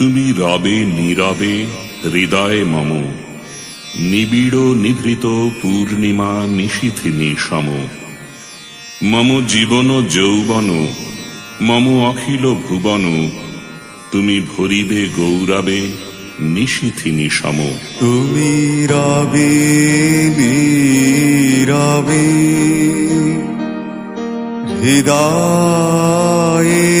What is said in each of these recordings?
তুমি রবে নীরবে, হৃদয়ে মম। নিবিড় নিভৃত পূর্ণিমা নিশীথিনী সম। মম জীবন যৌবন, মম অখিল ভুবন। তুমি ভরিবে গৌরবে নিশীথিনী সম। তুমি রবে নীরবে, হৃদয়ে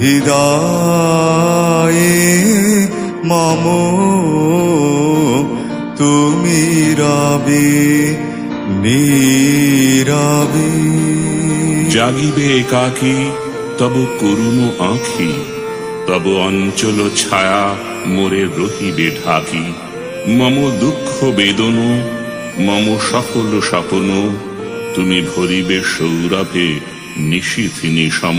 হৃদয়ে মম, তুমি রবে, নীরবে। জাগিবে একাকী, তব করুণ আঁখি, তব অঞ্চল ছায়া মোরে রহিবে ঢাকি। মম দুঃখ বেদন, মম সকল স্বপন, তুমি ভরিবে সৌরভে নিশীথিনী সম।